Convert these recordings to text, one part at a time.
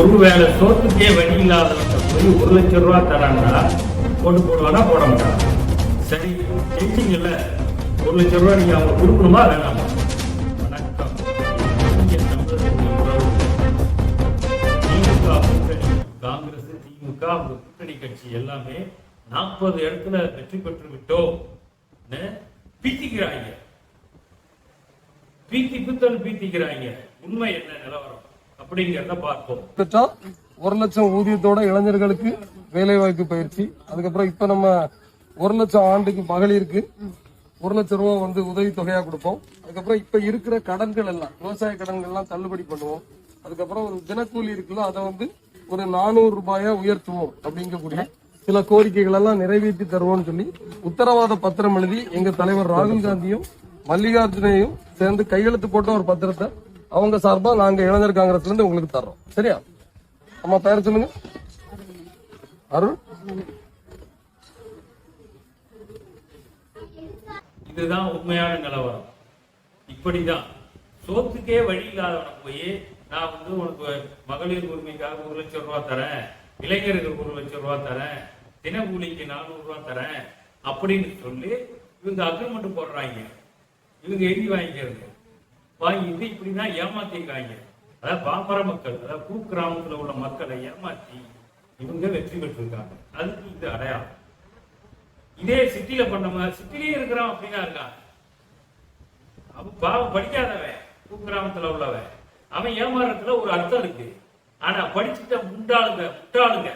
ஒருவேளை சோத்துக்கே வழி இல்லாதவங்க போய் ஒரு லட்சம் ரூபா தரான்னா போட்டு போடுவானா போட மாட்டான் சரி ஜெயிச்சிங்கல்ல ஒரு லட்சம் ரூபா நீங்க அவங்க கொடுக்கணுமா வேணாமா? வணக்கம். திமுக கூட்டணி காங்கிரஸ் திமுக அவங்க கூட்டணி கட்சி எல்லாமே நாற்பது இடத்துல வெற்றி பெற்று விட்டோம். பீத்திக்கிறாங்க. பீத்தி பித்தன் பீத்திக்கிறாங்க. உண்மை என்ன நிலவரம்? அப்படிங்கிறத பார்ப்போம். ஒரு லட்சம் ஊதியத்தோட இளைஞர்களுக்கு வேலை வாய்ப்பு பயிற்சி. அதுக்கப்புறம் இப்ப நம்ம ஒரு லட்சம் ஆண்டுக்கு மகளிருக்கு ஒரு லட்சம் ரூபா வந்து உதவி தொகையா கொடுப்போம். அதுக்கப்புறம் இப்ப இருக்கிற கடன்கள் எல்லாம் விவசாய கடன்கள் எல்லாம் தள்ளுபடி பண்ணுவோம். அதுக்கப்புறம் ஒரு தினக்கூலி இருக்குல்ல அதை வந்து ஒரு நானூறு ரூபாயா உயர்த்துவோம் அப்படிங்கக்கூடிய சில கோரிக்கைகள் எல்லாம் நிறைவேற்றி தருவோம்னு சொல்லி உத்தரவாத பத்திரம் எழுதி எங்க தலைவர் ராகுல் காந்தியும் மல்லிகார்ஜுனையும் சேர்ந்து கையெழுத்து போட்ட ஒரு பத்திரத்தை அவங்க சார்பா நாங்க இளைஞர் காங்கிரஸ்ல இருந்து உங்களுக்கு தர்றோம். சரியா? அம்மா பேர் சொல்லுங்க. அருள் இதுதான் உண்மையான நிலவரம். இப்படிதான். சோத்துக்கே வழி இல்லாதவன போய் நான் வந்து உனக்கு மகளிர் உரிமைக்காக ஒரு லட்சம் ரூபா தரேன் இளைஞர்களுக்கு ஒரு லட்சம் ரூபா தரேன் தினக்கூலிக்கு நானூறு ரூபா தரேன் அப்படின்னு சொல்லி இவங்க அக்ரிமெண்ட் போடுறாங்க. இவங்க எழுதி வாங்கிக்கிறது. வாங்கிட்டு இப்படிதான் ஏமாத்திருக்காங்க அதாவது பாமர மக்கள் அதாவது குக்கிராமத்துல உள்ள மக்களை ஏமாத்தி இவங்க வெற்றி பெற்றிருக்காங்க. அதுக்கு இது அடையாளம். இதே சிட்டில பண்ண சிட்டிலேயே இருக்கிறான் அப்படின்னா இருக்கான் அவன் பாவம் படிக்காதவன் குக்கிராமத்துல உள்ளவன். அவன் ஏமாறுறதுல ஒரு அர்த்தம் இருக்கு. ஆனா படிச்சுட்ட முண்டாளுங்க முட்டாளுங்க.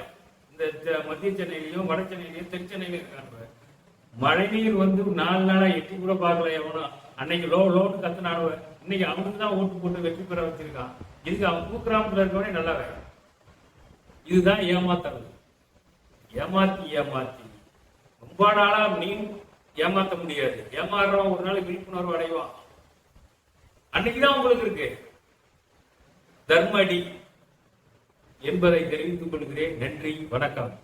இந்த மத்திய சென்னையிலயும் வட சென்னையிலயும் தென் சென்னையிலயும் இருக்காங்க. மழை நீர் வந்து நாலு நாளா எட்டி கூட பார்க்கல எவனும். அன்னைக்கு லோ லோன்னு கத்துனாடுவன் இன்னைக்கு அவனுக்கு தான் ஓட்டு போட்டு வெற்றி பெற வச்சிருக்கான் இதுக்கு அவன் குக்கிராமத்தில் இருக்கவனே நல்லவன் இதுதான் ஏமாத்துறது. ஏமாத்தி ஏமாத்தி. ரொம்ப நாளா நீ ஏமாத்த முடியாது. ஏமாறுறவன் ஒரு நாள் விழிப்புணர்வு அடைவான். அன்னைக்குதான் உங்களுக்கு இருக்கு. தர்மடி என்பதை தெரிவித்துக் கொள்கிறேன். நன்றி வணக்கம்.